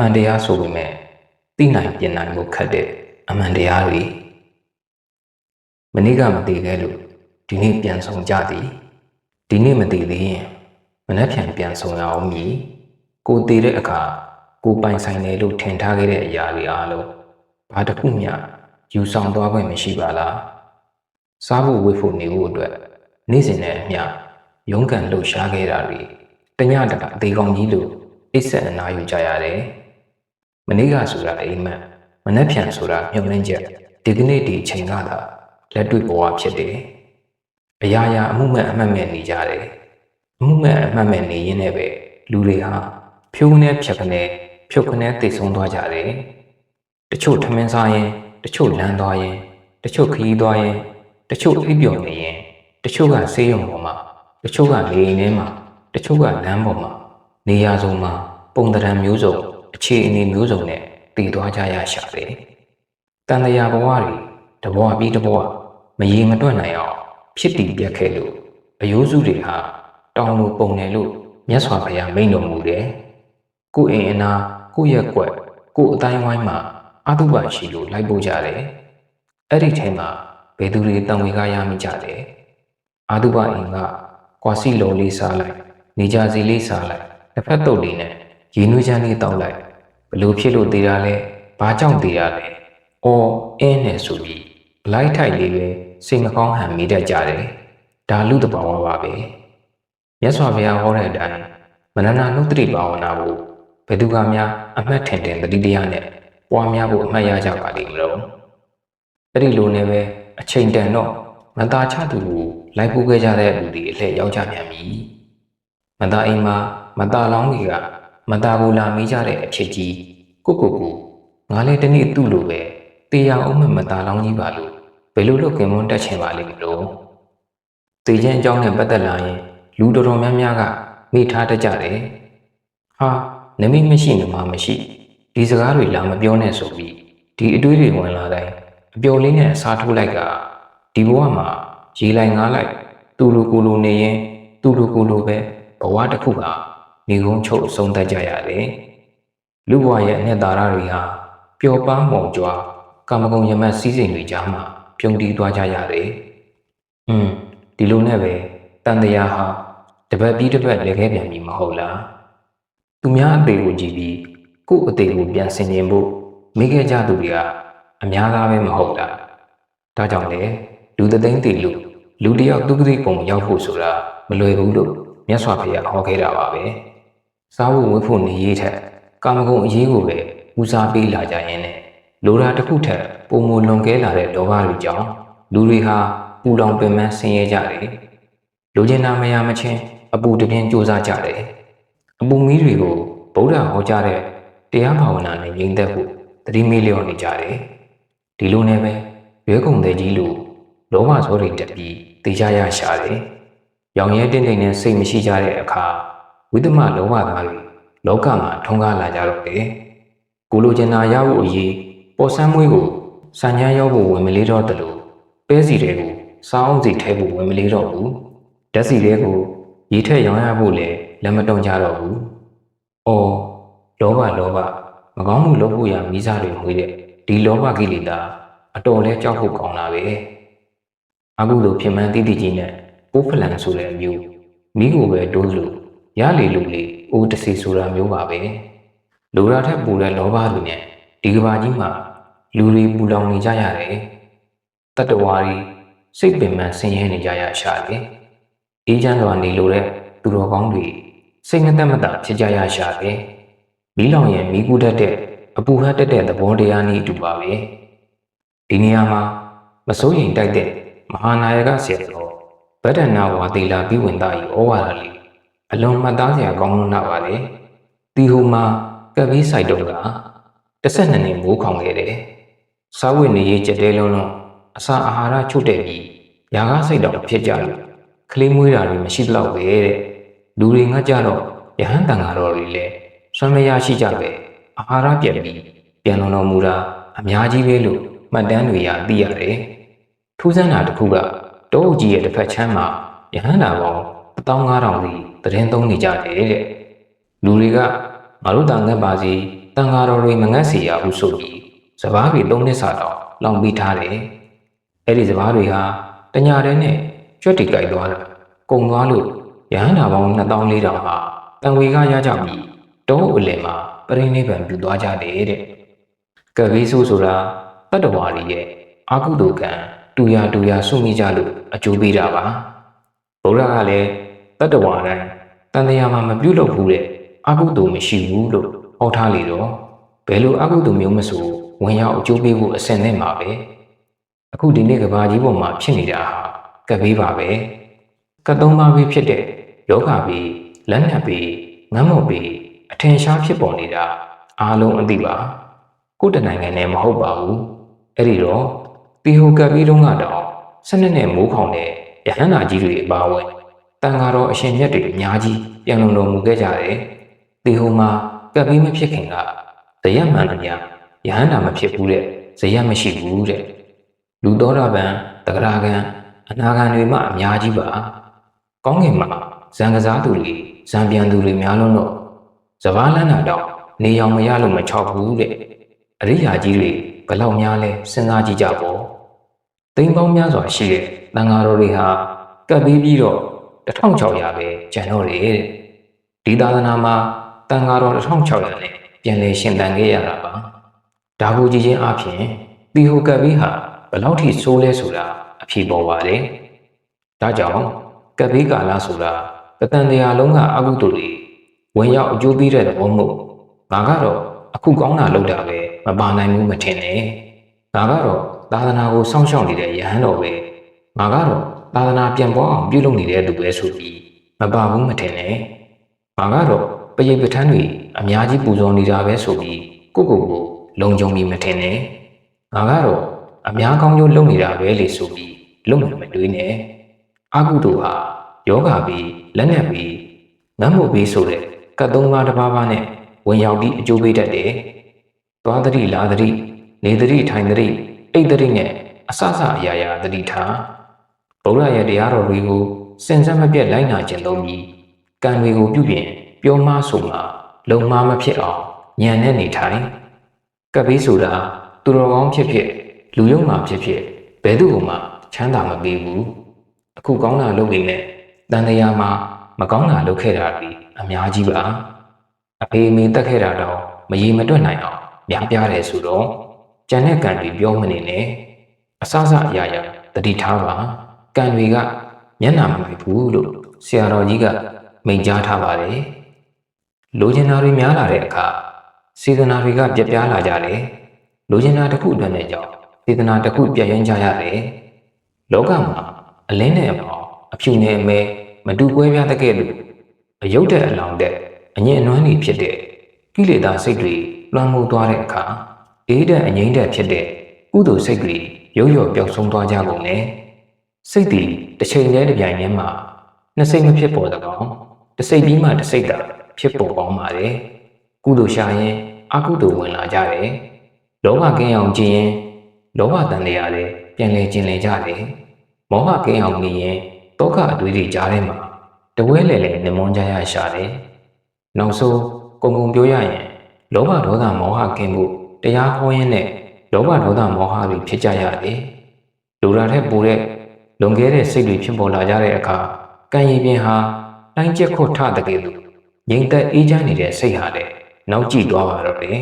မှန်တရားဆိုပေမဲ့သိနိုင်ပြင်နိုင်ဖို့ခက်တဲ့အမှန်တရားတွေမနေ့ကမသိခဲ့လို့ဒီနေ့ပြန်ဆောင်ကြသည်ဒီနေ့မသိသေးရင်မနေ့ပြန်ပြန်ဆောင်ရအောင်မည်ကိုတည်တဲ့အခါကိုပိုင်ဆိုင်တယ်လို့ထင်ထားခဲ့တဲ့အရာတွေအားလုံးဘာတစ်ခုမျှယူဆောင်သွားခွင့်မရှိပါလားစားဖို့ဝတ်ဖို့နေဖို့အတွက်နေ့စဉ်နဲ့အမျှရုန်းကန်လှုပ်ရှားခဲ့တာတွေတညတကအသေးကောင်းကြီးလို့အိတ်ဆက်အနာယူကြရတယ် မနေ့ကဆိုတာအိမ်မက်မနေ့ပြန်ဆိုတာမြုံနှင်းချက်ဒီကနေ့ဒီအချိန်ကသာလက်တွေ့ဘဝဖြစ်တယ်အရာရာအမှုမဲ့အမှတ်မဲ့နေကြတယ်အမှုမဲ့အမှတ်မဲ့နေရင်းနဲ့ပဲလူတွေဟာဖြိုးနေဖြတ်ခနဲ့ဖြုတ်ခနဲ့တိတ်ဆုံးသွားကြတယ်တချို့ထမင်းစားရင်တချို့လမ်းသွားရင်တချို့ခရီးသွားရင်တချို့အိပ်ပျော်နေရင်တချို့ကဆေးရုံပေါ်မှာတချို့ကနေအိမ်ထဲမှာတချို့ကလမ်းပေါ်မှာနေရာစုံမှာပုံတံမျိုးစုံ အခြေအနေမျိုးစုံနဲ့တည်သွားကြရရှာတယ်တန်တရာဘဝတွေတဘဝပြီးတဘဝမရေမတွက်နိုင်အောင်ဖြစ်တည်ပြတ်ခဲ့လို့အယိုးစုတွေဟာတောင်းလို့ပုံတယ်လို့မြတ်စွာဘုရားမိန့်တော်မူတယ်ကိုယ်အိမ်အနာကိုယ့်ရဲ့ကွက်ကိုယ်အတိုင်းဝိုင်းမှာအတုပါရှိလို့လိုက်ပို့ကြတယ်အဲ့ဒီထဲမှာဘယ်သူတွေတန်ဝေကားရမိကြတယ်အာတုပအိမ်ကကွာစီလုံးလေးစားလိုက်နေကြစီလေးစားလိုက်တစ်ဖက်တုပ်လေးနဲ့ ရေနွေးချမ်းလေးတောက်လိုက်ဘလို့ဖြစ်လို့သေးတာလဲဘာကြောင့်သေးတာလဲအော်အင်းနဲ့ဆိုပြီးဘလိုက်ထိုက်လေးပဲစိတ်မကောင်းဟန်မိတတ်ကြတယ်ဒါလူတဘာဝပါပဲမြတ်စွာဘုရားဟောတဲ့အတိုင်းမနနာနုတ္တိဘာဝနာကိုဘယ်သူကများအမှတ်ထင်တင်တတိတရားနဲ့ပွားများဖို့အမှတ်ရကြပါလိမ့်မလို့အဲ့ဒီလိုနဲ့ပဲအချိန်တန်တော့မသားချသူကိုလိုက်ပို့ခဲ့ကြတဲ့လူတွေအလှည့်ရောက်ကြပြန်ပြီမသားအိမ်မှာမသားလောင်းတွေက မသားကိုလာမေးကြတဲ့အဖြစ်ကြီးကိုကိုကိုငါလည်းတနေ့သူ့လိုပဲတေးရအောင်မမသားလောင်းကြီးပါလို့ဘယ်လိုလုပ်ကင်မွန်းတက်ချင်ပါလိမ့်မလို့တေးချင်းအကြောင်းနဲ့ပတ်သက်လာရင်လူတော်တော်များများကမိထားတတ်ကြတယ်ဟာနမိမရှိနမမရှိဒီစကားတွေလာမပြောနဲ့ဆိုပြီးဒီအတွေးတွေဝင်လာတိုင်းအပျော်လေးနဲ့အစားထိုးလိုက်ကဒီဘဝမှာရေလိုက်ငားလိုက်သူ့လိုကိုလိုနေရင်သူ့လိုကိုလိုပဲဘဝတစ်ခုဟာ နေကုန်းချုပ်ဆုံးသက်ကြရတယ်လူဘဝရဲ့အနှစ်သာရတွေဟာပျော်ပါမော်ကြွားကာမဂုဏ်ရမတ်စည်းစိမ်တွေကြားမှာပြုံးတီးသွားကြရတယ်อืมဒီလိုနဲ့ပဲတန်တရားဟာတပတ်ပြီးတပတ်လည်းခဲပြန်ပြီမဟုတ်လားသူများအသေးကိုကြည့်ပြီးကိုယ့်အသေးကိုပြန်ဆင်ခြင်ဖို့မိခဲ့ကြသူတွေကအများသားပဲမဟုတ်လားဒါကြောင့်လေလူသသိန်းတည်လူလူတယောက်သူကတိပုံရောက်ဖို့ဆိုတာမလွယ်ဘူးလို့မြတ်စွာဘုရားဟောခဲ့တာပါပဲ စားဖို့ဝတ်ဖို့နေရေးထက်ကာမဂုဏ်အရေးကိုပဲဦးစားပေးလာကြရင်းနဲ့လိုရာတစ်ခုထက်ပုံမလွန်ကဲလာတဲ့လောဘတွေကြောင့်လူတွေဟာပူလောင်ပင်ပန်းဆင်းရဲကြတယ်လူကျင်နာမရမချင်းအပူတပြင်းစူးစမ်းကြတယ်အပူမီးတွေကိုဗုဒ္ဓဟောကြားတဲ့တရားဘာဝနာနဲ့ငြိမ်သက်ဖို့သတိမေးလျော့နေကြတယ်ဒီလိုနဲ့ပဲရွေးကုန်တဲ့ကြီးလူလောဘဇောတွေတက်ပြီးတေချာရရှာတယ်။ရောင်ရဲတင်းတင်းနဲ့စိတ်မရှိကြတဲ့အခါ ဝိသမလောဘသားတွေလောကမှာထုံးကားလာကြတော့တယ်။ကိုလိုချင်တာရဖို့အရေးပေါ်ဆန်းမွေးကိုစံချမ်းရောက်ဖို့ဝင်မလေးတော့တယ်လို့ပဲစီတွေကိုစားအောင်စီထဲဖို့ဝင်မလေးတော့ဘူး။ဓာတ်စီတွေကိုရေထက်ရောင်းရဖို့လည်းလက်မတွန်ကြတော့ဘူး။အော်လောဘလောဘမကောင်းမှုလုပ်ဖို့ရမိစားတွေမွေးတဲ့ဒီလောဘကိလေသာအတော်လဲကြောက်ဖို့ကောင်းတာပဲအခုလိုဖြစ်မှန်းတိတိကြီးနဲ့ပိုးဖလန်ဆိုတဲ့အမျိုးမိကိုပဲတိုးလို့ ရလေလို့လေအိုးတစီဆိုတာမျိုးပါပဲလူရာထက်ပူတဲ့လောဘလူနဲ့ဒီကဘာကြီးမှာလူတွေပူလောင်နေကြရတယ်တတ္တဝါတွေစိတ်ပင်ပန်းဆင်းရဲနေကြရရှာတယ်အေးချမ်းစွာနေလို့တဲ့သူတော်ကောင်းတွေစိတ်မသက်မသာဖြစ်ကြရရှာတယ်မီးလောင်ရင်မီးကူးတတ်တဲ့အပူဟတ်တက်တဲ့သဘောတရားနည်းအတူပါပဲဒီနေရာမှာမစိုးရင်တိုက်တဲ့မဟာနာယကဆရာတော်ဗဒ္ဒနာဝါတိလာပြီးဝင်သားကြီးဩဝါဒလေး အလွန်မှတ်သားစရာကောင်းလို့နာပါလေဒီဟိုမှာကပ်ပြီးဆိုင်တော့ကတစ်ဆက်နှစ်နှစ်မိုးခေါင်ခဲ့တယ်စားဝတ်နေရေးကြက်တဲလုံးလုံးအစာအာဟာရချုပ်တဲ့ပြီးຢာကားစိတ်တော်ဖြစ်ကြလို့ကလေးမွေးတာတွေမရှိတော့ပဲတဲ့လူတွေငတ်ကြတော့ယဟန်တန်ဃာတော်တွေလည်းဆွမ်းမရရှိကြပဲအာဟာရပြက်ပြီးပြန်လုံတော်မူတာအများကြီးပဲလို့မှတ်တမ်းတွေရသိရတယ်။ထူးဆန်းတာတစ်ခုကတောအုပ်ကြီးရဲ့တစ်ဖက်ချမ်းမှာယဟန္တာပေါင်း 15000စီသတင်းသုံးနေကြတယ်တဲ့။လူတွေကငါတို့တာငတ်ပါစီတန်ဃာတော်တွေမငတ်စီရဘူးဆိုပြီးစပားတွေသုံးနှစ်စာတော့လောင်ပြီးထားတယ်အဲ့ဒီစပားတွေဟာတညာတဲ့နဲ့ကြွက်တီကြိုက်သွားတာကုံသွားလို့ရဟန္တာပေါင်း2400ဟာတန်ဝေကရကြပြီးတောအုပ်အလယ်မှာပရိနိဗ္ဗာန်ပြုသွားကြတယ်တဲ့ကဘေးဆိုးဆိုတာတတ္တဝါတွေရဲ့အာကုတုကံတူရတူရဆုမိကြလို့အကျိုးပေးတာပါဗုဒ္ဓကလည်း တတ္တဝါတိုင်းတန်တရားမှာမပြုတ်လို့ဘူးတဲ့အကုသိုလ်မရှိဘူးလို့ဟောထားလေတော့ဘယ်လိုအကုသိုလ်မျိုးမဆိုဝင်ရောက်အကျိုးပေးဖို့အဆင်သင့်ပါပဲအခုဒီနေ့ကဘာကြီးပေါ်မှာဖြစ်နေတာဟာကပ်ဘေးပါပဲကတ်သုံးပါးပဲဖြစ်တဲ့ယောဂဘီလက်နက်ဘီငမ်းမော်ဘီအထင်ရှားဖြစ်ပေါ်နေတာအားလုံးအသိပါကိုယ်တနိုင်ငံနဲ့မဟုတ်ပါဘူးအဲ့ဒီတော့တီဟိုကပ်ဘေးတုန်းကတော့စနစ်နဲ့မိုးခေါင်တဲ့ရဟန္တာကြီးတွေအပါအဝင် တန်ဃာတော်အရှင်မြတ်တွေအများကြီးပြန်လုံတော်မူခဲ့ကြတယ်တီဟိုမှာကပ်ဘေးမဖြစ်ခင်ကဇယမှန်တည်းရဟန္တာမဖြစ်ဘူးတဲ့ဇယမရှိဘူးတဲ့လူတော်တာပံတဂရာကံအနာဂံတွေမှအများကြီးပါကောင်းကင်မှာဇံကစားသူတွေဇံပြန်သူတွေများလုံးတော့စဘာလန်းတာတော့နေအောင်မရလို့မချောက်ဘူးတဲ့အရိယာကြီးတွေဘယ်လောက်များလဲစဉ်းစားကြည့်ကြပေါ့တိမ်ပေါင်းများစွာရှိတဲ့တန်ဃာတော်တွေဟာကပ်ပြီးပြီးတော့ 1600ပဲကျန်တော့တယ်တဲ့ဒီသာသနာမှာတန်ဃာတော်1600နဲ့ပြန်လည်ရှင်သန်ခဲ့ရတာပါဒါကိုကြည့်ချင်းအပြင်တီဟိုကပ်ပြီးဟာဘယ်လောက်ထိဆိုးလဲဆိုတာအဖြေပေါ်ပါတယ်ဒါကြောင့်ကပ်ပြီးကာလဆိုတာတတန်တရားလုံးကအကုသိုလ်တွေဝင်ရောက်အကျိုးပေးတဲ့သဘောမို့ငါကတော့အခုကောင်းတာလုပ်တာပဲမပါနိုင်ဘူးမထင်နဲ့ငါကတော့သာသနာကိုစောင့်ရှောက်နေတဲ့ယဟန်တော်ပဲငါကတော့ သာသနာပြန်ပွားအောင်ပြုလုပ်နေတဲ့သူပဲဆိုပြီးမပါဘူးမထင်နဲ့ငါကတော့ပရိပဋ္ဌာန်းတွေအများကြီးပူဇော်နေတာပဲဆိုပြီးကိုယ့်ကိုယ်ကိုလုံခြုံပြီးမထင်နဲ့ငါကတော့အများကောင်းကျိုးလုပ်နေတာပဲလေဆိုပြီးလုံနေမတွေးနဲ့အာကုတုဟာယောဂပြီးလက်နက်ပြီးငတ်မှုပြီးဆိုတဲ့ကတ်သုံးပါးတစ်ပါးပါးနဲ့ဝင်ရောက်ပြီးအကျိုးပေးတတ်တယ်။သွားသတိလာသတိနေသတိထိုင်သတိအိတ်သတိနဲ့အဆအအရာရာသတိထား ဗုဒ္ဓရဲ့တရားတော်တွေကိုစင်စက်မပြတ်လိုက်နာကျင့်သုံးပြီးကံတွေကိုပြုပြင်ပြောမဆိုမှလုံမမဖြစ်အောင်ညံနဲ့နေထိုင်ကပ်ပြီးဆိုတာသူတော်ကောင်းဖြစ်ဖြစ်လူယုံမှဖြစ်ဖြစ်ဘယ်သူ့မှချမ်းသာမပေးဘူးအခုကောင်းတာလုပ်နေနဲ့တန်တရားမှာမကောင်းတာလုပ်ခဲ့တာဒီအများကြီးပါအဖေအမေတက်ခဲ့တာတော့မရေမတွက်နိုင်အောင်များပြားတယ်ဆိုတော့ကြံတဲ့ကံတွေပြောမနေနဲ့အဆအအရာရာတတိထားပါ ကံတွေကမျက်နှာမလိုက်ဘူးလို့ဆရာတော်ကြီးကမိန့်ကြားထားပါတယ်လိုချင်တာတွေများလာတဲ့အခါစေတနာတွေကပြက်ပြားလာကြတယ်လိုချင်တာတစ်ခုအတွက်နဲ့ကြောင့်စေတနာတစ်ခုပြည့်ရင်ကြရတယ်လောကမှာအလင်းနဲ့အမောင်အဖြူနဲ့အမဲမတူကွဲပြားတဲ့ကဲ့သို့အယုတ်တဲ့အလောင်းတဲ့အငြင်းအနွမ်းတွေဖြစ်တဲ့ကိလေသာစိတ်တွေလွှမ်းမိုးသွားတဲ့အခါအေးတဲ့အငြိမ့်တဲ့ဖြစ်တဲ့ကုသိုလ်စိတ်တွေရုပ်ရော်ပျောက်ဆုံးသွားကြကုန်တယ် စိတ်တည်တစ်ချိန်တည်းတစ်ပြိုင်တည်းမှာနှစ်စိတ်မဖြစ်ပေါ်တဲ့ကောင်တစ်စိတ်ပြီးမှတစ်စိတ်သာဖြစ်ပေါ်ပေါင်းပါတယ်ကုသိုလ်ရှာရင်အကုသိုလ်ဝင်လာကြတယ်လောဘကင်းအောင်ကြည်ရင်လောဘတန်တရားလည်းပြန်လဲကျင်လည်ကြတယ်မောဟကင်းအောင်နေရင်တောကအတွေးတွေကြားထဲမှာတဝဲလေလေနမွန်ကြရရှာတယ်နောက်ဆုံးကုံကုံပြောရရင်လောဘဒေါသမောဟကင်းမှုတရားဟောရင်းနဲ့လောဘဒေါသမောဟတွေဖြစ်ကြရတယ်လူရာထက်ပိုတဲ့ လွန်ခဲ့တဲ့စိတ်တွေဖြစ်ပေါ်လာကြတဲ့အခါကံရည်ပင်ဟာတိုင်းကျက်ခွတ်ထတဲ့ကဲ့သို့ငြိမ်သက်အေးချမ်းနေတဲ့စိတ်ဟာလည်းနောက်ကျသွားပါတော့တယ်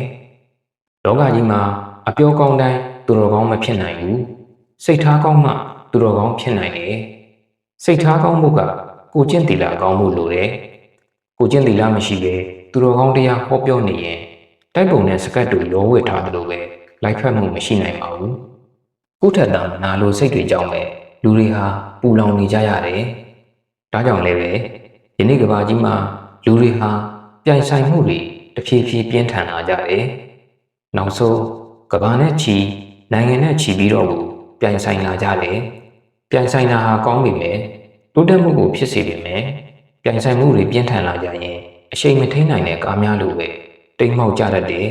လောကကြီးမှာအပြောကောင်းတိုင်းသူတော်ကောင်းမဖြစ်နိုင်ဘူးစိတ်ထားကောင်းမှသူတော်ကောင်းဖြစ်နိုင်တယ်စိတ်ထားကောင်းမှုကကိုကျင့်တီလာကောင်းမှုလိုတယ်ကိုကျင့်တီလာမရှိပဲသူတော်ကောင်းတရားဟောပြောနေရင်တိုက်ပုံနဲ့စကတ်တို့ရောဝစ်ထားသလိုပဲလိုက်ဖက်မှုမရှိနိုင်ပါဘူးကိုထက်တန်နာလိုစိတ်တွေကြောင့်ပဲ လူတွေဟာပူလောင်နေကြရတယ်ဒါကြောင့်လည်းပဲယနေ့ကဘာကြီးမှာလူတွေဟာပြိုင်ဆိုင်မှုတွေတဖြည်းဖြည်းပြင်းထန်လာကြတယ်နောက်ဆုံးကဘာနဲ့ချီနိုင်ငံနဲ့ချီပြီးတော့ကိုပြိုင်ဆိုင်လာကြတယ်ပြိုင်ဆိုင်တာဟာကောင်းပြီမယ်တိုးတက်မှုကိုဖြစ်စေပြီမယ်ပြိုင်ဆိုင်မှုတွေပြင်းထန်လာကြရင်အရှိန်မထိန်နိုင်တဲ့ကားများလိုပဲတိမ်မောက်ကြတတ်တယ်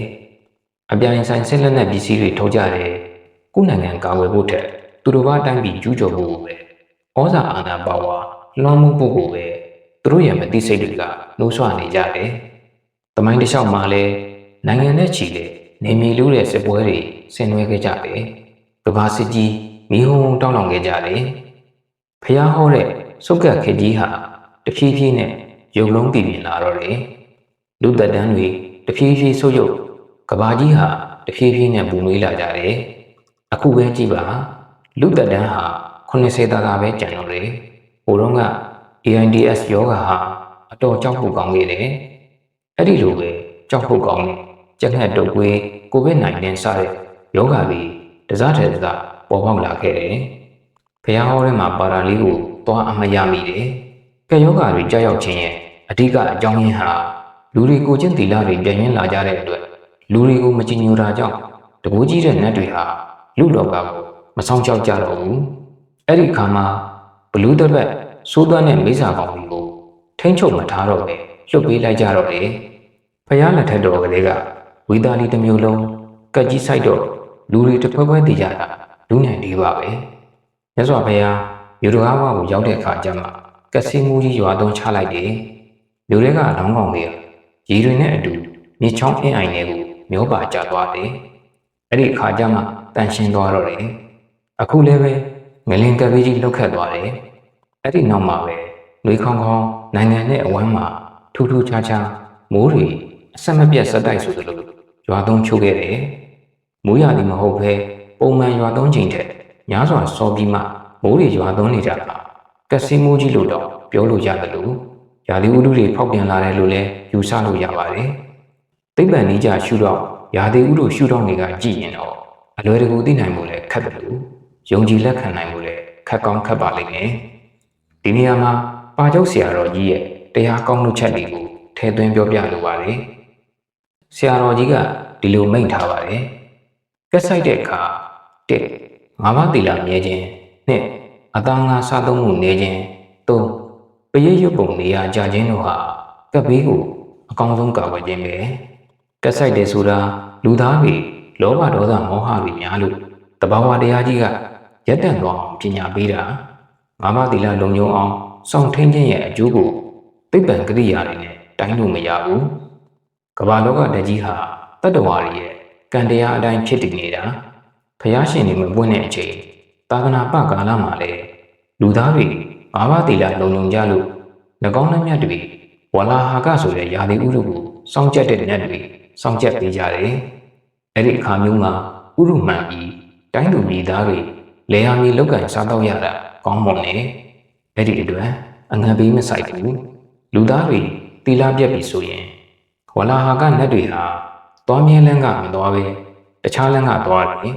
အပြိုင်ဆိုင်ဆက်လက်နဲ့ပစ္စည်းတွေထုတ်ကြတယ်ကိုယ်နိုင်ငံကာဝယ်ဖို့ထက် သူတို့ဘာတိုင်းပြည်ကျူးကျော်ဖို့ပဲဩဇာအာဏာပါဝါလွှမ်းမိုးဖို့ကိုပဲသူတို့ရဲ့မသိစိတ်တွေကနှိုးဆွနေကြတယ်တမိုင်းတစ်လျှောက်မှာလဲနိုင်ငံနဲ့ချီတဲ့နေမီလူတဲ့စစ်ပွဲတွေဆင်နွှဲခဲ့ကြတယ်။ကဘာစစ်ကြီးမီးဟုံးတောင်းလောင်ခဲ့ကြတယ်။ဖျားဟောတဲ့စုတ်ကတ်ခေကြီးဟာတဖြည်းဖြည်းနဲ့ရုပ်လုံးတည်မြင်လာတော့တယ်။လူသက်တန်းတွေတဖြည်းဖြည်းဆုပ်ယုပ်ကဘာကြီးဟာတဖြည်းဖြည်းနဲ့ပူနွေးလာကြတယ်။အခုပဲကြည့်ပါ လူသက်တန်းဟာ80တာကပဲကျန်တော့တယ်။ဟိုတော့က AIDS ယောဂါဟာအတော်ကြောက်ဖို့ကောင်းခဲ့တယ်။အဲ့ဒီလိုပဲကြောက်ဖို့ကောင်းတယ်။ကြက်ငှက်တုပ်ကွေး COVID-19 စတဲ့ယောဂါတွေတစားတဲ့တစားပေါ်ပေါက်လာခဲ့တယ်။ဖះဟောထဲမှာပါရာလေးကိုသွားအမရမိတယ်။ကဲယောဂါတွေကြောက်ရောက်ခြင်းရဲ့အဓိကအကြောင်းရင်းဟာလူတွေကိုချင်းတီလာတွေပြင်းရင်းလာကြတဲ့အတွက်လူတွေကိုမချင်ညိုတာကြောင့်တကူကြီးတဲ့နတ်တွေဟာလူလောကကို မဆောင်ကြောက်ကြတော့ဘူး။အဲ့ဒီခါမှာဘလူးတစ်ပတ်စိုးသွမ်းတဲ့မိစ္ဆာကောင်တွေကိုထိမ့်ချုပ်မထားတော့ပဲလွတ်ပေးလိုက်ကြတော့တယ်။ဖះလက်ထက်တော်ကလေးကဝီသားလီတစ်မျိုးလုံးကက်ကြီးဆိုင်တော့လူတွေတစ်ဖွဲဖွဲတည်ကြတာလူနိုင်ဒီပါပဲ။မြတ်စွာဘုရားယူရကားဘကိုရောက်တဲ့အခါကျမှကက်စီမူကြီးရွာသွန်းချလိုက်တယ်။မြို့ထဲကလောင်းကောင်တွေကရေတွေနဲ့အတူမြေချောင်းအင်းအိုင်တွေကိုမျောပါကျသွားတယ်။အဲ့ဒီအခါကျမှတန်ရှင်းသွားတော့တယ်။ အခုလည်းပဲငလင်ကပ်ဘေးကြီးလှုပ်ခတ်သွားတယ်။အဲ့ဒီနောက်မှာပဲနှွေခေါင်းခေါင်းနိုင်ငံနဲ့အဝမ်းမှာထူးထူးခြားခြားမိုးတွေအဆက်မပြတ်ဆက်တိုက်ဆိုသလိုရွာသွန်းချိုးခဲ့တယ်။မိုးရသည်မဟုတ်ဘဲပုံမှန်ရွာသွန်းချိန်ထက်များစွာစောပြီးမှမိုးတွေရွာသွန်းနေကြတာကက်စီမိုးကြီးလို့တော့ပြောလို့ရတယ်လို့ရာသီဥတုတွေဖောက်ပြန်လာတယ်လို့လည်းယူဆလို့ရပါတယ်။သိပ္ပံနည်းကြရှုတော့ရာသီဥတုရှုတော့တွေကကြည့်ရင်တော့အလွယ်တကူသိနိုင်မှုလည်းခက်တယ်လို့ ယုံကြည်လက်ခံနိုင်မှုလည်းခက်ကောင်းခက်ပါလိမ့်မယ်။ဒီနေရာမှာပါကျုပ်ဆရာတော်ကြီးရဲ့တရားကောင်းမှုချက်တွေကိုထည့်သွင်းပြောပြလိုပါတယ်။ဆရာတော်ကြီးကဒီလိုမိန့်ထားပါတယ်။ကက်ဆိုင်တဲ့အခါတဲ့ငါးပါးသီလမြဲခြင်းနဲ့အသားငါစားသုံးမှုနေခြင်းသုံးပရိရွတ်ပုံနေရာကြခြင်းတို့ဟာကပ်ဘေးကိုအကောင်းဆုံးကာကွယ်ခြင်းပဲကက်ဆိုင်တယ်ဆိုတာလူသားတွေလောဘဒေါသမောဟတွေများလို့တဘာဝတရားကြီးက ရက်တန့်သွားအောင်ပညာပေးတာငါးပါးသီလလုံခြုံအောင်စောင့်ထိန်ခြင်းရဲ့အကျိုးကိုသိပ္ပံကရိယာတွေနဲ့တိုင်းလို့မရဘူးကမ္ဘာလောကတကြီးဟာတတ္တဝါတွေရဲ့ကံတရားအတိုင်းဖြစ်တည်နေတာဖျားရှင်တွေမပွင့်တဲ့အချိန်သာသနာပကာလမှာလည်းလူသားတွေငါးပါးသီလလုံလုံကြလို့၎င်းနှမြတ်တွေဝလာဟာကဆိုတဲ့ယာတိဥရုကိုစောင့်ကြက်တဲ့နတ်တွေစောင့်ကြက်ပေးကြတယ်အဲ့ဒီအခါမျိုးမှာဥရုမှန်ပြီးတိုင်းသူပြည်သားတွေ လေယာမြေလောက်ကန်စားတော့ရတာကောင်းမွန်တယ်အဲ့ဒီအတွက်အငံပေးမဆိုင်ဘူးလူသားတွေတီလာပြက်ပြီဆိုရင်ဝလာဟာကနတ်တွေဟာသွားမြဲလန်းကမသွားပဲတခြားလန်းကသွားတယ်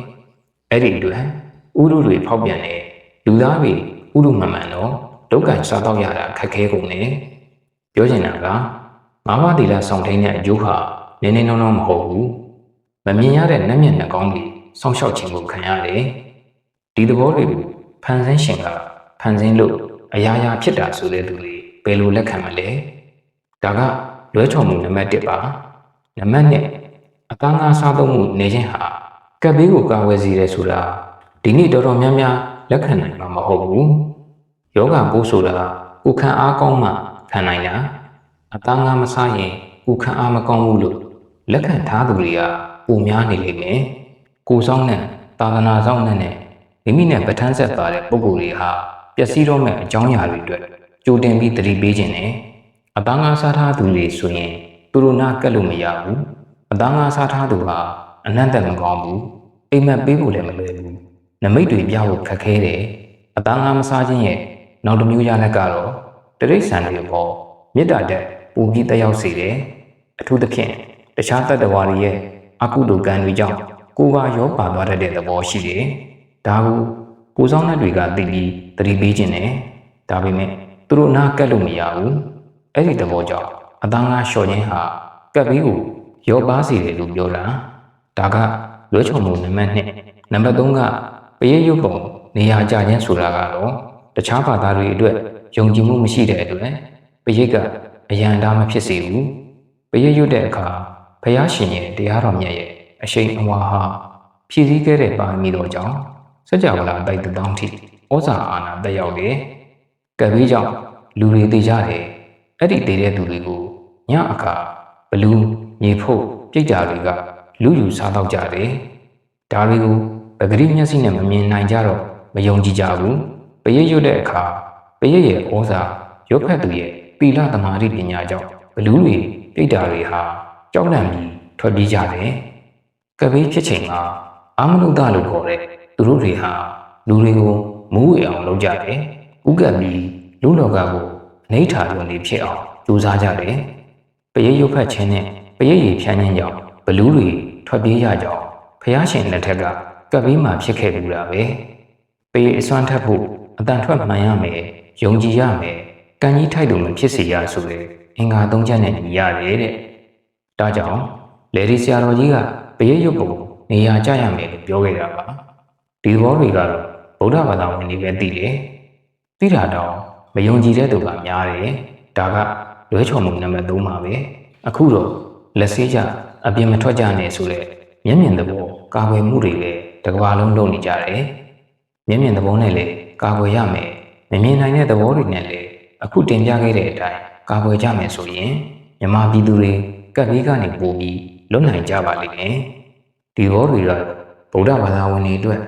အဲ့ဒီအတွက်ဥရုတွေဖောက်ပြန်တယ်လူသားတွေဥရုမှန်မှန်တော့ဒုက္ခစားတော့ရတာခက်ခဲကုန်တယ်ပြောချင်တာကငါးပါးတီလာဆောင်ထိန်တဲ့အကျိုးဟာနည်းနည်းနောနောမဟုတ်ဘူးမမြင်ရတဲ့နက်မျက်နှာကောင်းတွေစောင့်ရှောက်ခြင်းကိုခံရတယ် ဒီသဘောတွေကိုဖန်ဆင်းရှင်ကဖန်ဆင်းလို့အရာရာဖြစ်တာဆိုတဲ့သူတွေဘယ်လိုလက်ခံမလဲဒါကလွဲချော်မှုနံပါတ်1ပါနံပါတ်2အသားငါစားသုံးမှုနေခြင်းဟာကပ်ဘေးကိုကာဝယ်စေတယ်ဆိုတာဒီနေ့တော်တော်များများလက်ခံနိုင်မှာမဟုတ်ဘူးယောဂပိုးဆိုတာကိုခံအားကောင်းမှခံနိုင်တာအသားငါမစားရင်ကိုခံအားမကောင်းဘူးလို့လက်ခံထားသူတွေကပုံများနေလိမ့်မယ်ကိုဆောင်နဲ့သာသနာဆောင်နဲ့ မိမိနဲ့ပဋ္ဌာန်းဆက်သွားတဲ့ပုံကိုယ်တွေဟာပျက်စီးတော့မဲ့အကြောင်းအရာတွေအတွက်ကြိုတင်ပြီးသတိပေးခြင်းနဲ့အသားငါစားထားသူတွေဆိုရင်သူတို့နာကက်လို့မရဘူးအသားငါစားထားသူဟာအနန္တမကောင်းဘူးအိမ်မက်ပေးဖို့လည်းမလွယ်ဘူးနမိတ်တွေပြဖို့ခက်ခဲတယ်အသားငါမစားခြင်းရဲ့နောက်တစ်မျိုးရလက်ကတော့တရိษံတွေပေါ်မေတ္တာတက်ပူပြီးတက်ရောက်စေတယ်အထူးသဖြင့်တခြားတတ္တဝါတွေရဲ့အကုသိုလ်ကံတွေကြောင့်ကိုယ်ပါရောပါသွားတတ်တဲ့သဘောရှိတယ် ဒါကိုကိုဆောင်တဲ့တွေကသိပြီးသတိပေးခြင်းနဲ့ဒါပေမဲ့သူတို့နားကပ်လို့မရဘူးအဲ့ဒီသဘောကြောင့်အသားငါလျှော်ခြင်းဟာကပ်ပြီးကိုရောပါစေတယ်လို့ပြောတာဒါကလွဲချော်မှုနံပါတ်1နံပါတ်3ကပရိယုတ်ပုံနေရာကြခြင်းဆိုတာကတော့တခြားဘာသာတွေအတွက်ယုံကြည်မှုမရှိတဲ့အတွက်ပရိတ်ကအယံတားမဖြစ်စေဘူးပရိတ်ရွတ်တဲ့အခါဘုရားရှင်ရဲ့တရားတော်မြတ်ရဲ့အရှိန်အဝါဟာဖြည့်ဆည်းခဲ့တဲ့ပါရမီတော်ကြောင့် စัจ java လာတိုက်တောင်းထိဩဇာအာဏာတက်ရောက်တယ်ကပ်ပြီးကြောင့်လူတွေသိကြတယ်အဲ့ဒီတည်တဲ့သူတွေကိုညအခါဘလူးမြေဖို့ပြိတ္တာတွေကလူယူစားတော့ကြတယ်။ဒါတွေကိုပဂရိမျက်စိနဲ့မမြင်နိုင်ကြတော့မယုံကြည်ကြဘူး။ပရိတ်ရွတ်တဲ့အခါပရိတ်ရဲ့ဩဇာရွတ်ဖက်သူရဲ့ပီလသမာဓိပညာကြောင့်ဘလူးတွေပြိတ္တာတွေဟာကြောက်လန့်ပြီးထွက်ပြေးကြတယ်။ကပေးဖြစ်ချိန်မှာအာမနုဒလို့ခေါ်တဲ့ သူတို့တွေဟာလူတွေကိုမူးဝေအောင်လုပ်ကြတယ်။ဥကပ်ပြီးလူလောကကိုအနိဋ္ဌာရုံတွေဖြစ်အောင်ကြိုးစားကြတယ်။ပရိတ်ရွတ်ဖက်ခြင်းနဲ့ပရိတ်ရည်ဖြန်းခြင်းကြောင့်ဘလူးတွေထွက်ပြေးရကြောင်းဖះရှင်လက်ထက်ကကပ်ပြီးမှဖြစ်ခဲ့ဘူးတာပဲ။ပေအစွမ်းထက်ဖို့အတန်ထွက်မှန်ရမယ်ယုံကြည်ရမယ်ကံကြီးထိုက်လို့မဖြစ်စေရဆိုတဲ့အင်္ဂါသုံးချက်နဲ့ညီရတယ်တဲ့။ဒါကြောင့်လေဒီဆရာတော်ကြီးကပရိတ်ရွတ်ပုံနေရာကျရမယ်လို့ပြောခဲ့တာပါ။ ဒီဘောတွေကတော့ဗုဒ္ဓဘာသာဝင်တွေပဲသိတယ်။သိတာတော့မယုံကြည်တဲ့သူကများတယ်။ဒါကလွဲချော်မှုနံပါတ်3ပါပဲ။အခုတော့လက်ဆေးကြအပြင်မထွက်ကြနဲ့ဆိုတဲ့မျက်မြင်သဘောကာကွယ်မှုတွေလည်းတစ်ကမ္ဘာလုံးလုပ်နေကြတယ်။မျက်မြင်သဘောနဲ့လည်းကာကွယ်ရမယ်။မမြင်နိုင်တဲ့သဘောတွေနဲ့လည်းအခုတင်ပြခဲ့တဲ့အတိုင်းကာကွယ်ကြမယ်ဆိုရင်မြမပြည်သူတွေကပ်ပြီးကနေပို့ပြီးလွတ်နိုင်ကြပါလိမ့်မယ်။ဒီဘောတွေကတော့ဗုဒ္ဓဘာသာဝင်တွေအတွက်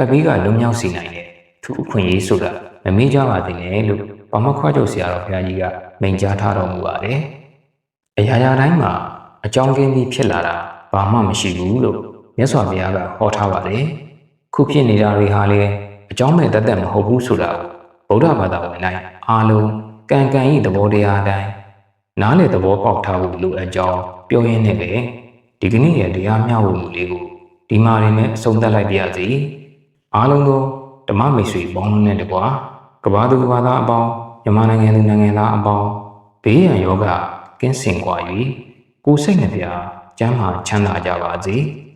ကပ်ပြီးကလွတ်မြောက်စေနိုင်တဲ့သူအခွင့်အရေးဆိုတာမမေ့ကြပါသေးနဲ့လို့ဘာမခွားချုပ်ဆရာတော်ဘုရားကြီးကမိန့်ကြားထားတော်မူပါတယ်။အရာရာတိုင်းမှာအကြောင်းကင်းပြီးဖြစ်လာတာဘာမှမရှိဘူးလို့မြတ်စွာဘုရားကဟောထားပါတယ်။ခုဖြစ်နေတာတွေဟာလည်းအကြောင်းမဲ့တတ်တတ်မဟုတ်ဘူးဆိုတာကိုဗုဒ္ဓဘာသာဝင်တိုင်းအားလုံးကံကံဤသဘောတရားအတိုင်းနားလေသဘောပေါက်ထားဖို့လိုအပ်ကြောင်းပြောရင်းနဲ့ပဲဒီကနေ့ရဲ့တရားမျှဝေမှုလေးကိုဒီမှာရင်းနဲ့အဆုံးသတ်လိုက်ပါရစေ။ အားလုံးသောဓမ္မမိတ်ဆွေပေါင်းလုံးနဲ့တကွာကဘာသူကဘာသားအပေါင်းမြန်မာနိုင်ငံသူနိုင်ငံသားအပေါင်းဘေးရန်ယောဂကင်းစင်ကွာ၍ကိုယ်စိတ်နှပြကျမ်းမာချမ်းသာကြပါစေ။